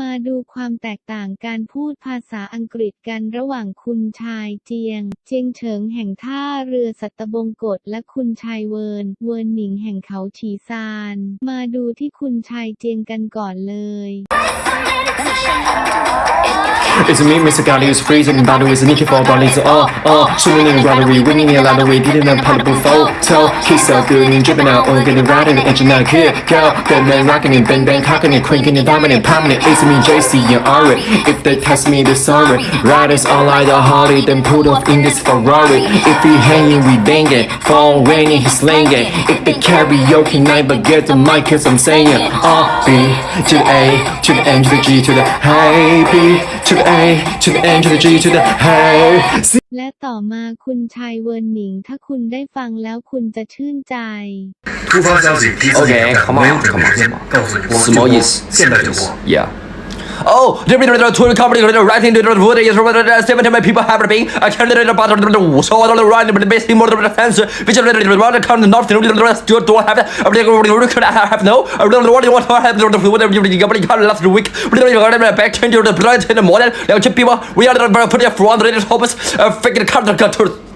มาดูความแตกต่างการพูดภาษาอังกฤษกันระหว่างคุณชายเจียง เจียงเฉิงแห่งท่าเรือสัตบงกฎและคุณชายเวิร์นเวิร์นหนิงแห่งเขาฉีซาน มาดูที่คุณชายเจียงกันก่อนเลย It's me, Mr. God, who's freezing battle is Nicky for bodies. Oh, oh, swimming in gallery, winning a lot of didn't have palatable photo. Kiss so good, and dripping out, all getting right in the engine out here. Girl, Batman rocking it, bang bang cocking it, cranking it, dominant, it. It's me, JC, and Ari. If they test me, they're sorry. Riders all like the Harley, then put off in this Ferrari. If we hanging, we bang it. Phone ringing, he slang it. If they karaoke night, but get the mic, cause I'm saying. Uh, B to the A, to the N, to the G, to the hey, to the A, to the N, to the G, to the hey. และต่อมาคุณชายเวิร์นหนิง ถ้าคุณได้ฟังแล้วคุณจะชื่นใจ 突发消息，第一次 OK，演讲 come on，没有准备 come on 什么，告诉你我们 Small 就播 is 现在就播。 Yeah. Oh, the company writing the wood is seventy my people have been. I can't let about the so all around the basic more of the fence. Which are the come north to the rest you don't have. I could have no. I don't want to have the food of the company last week. Back change the blood in the morning. Now, people, we are putting a front rate hopes. Figure cut the cut.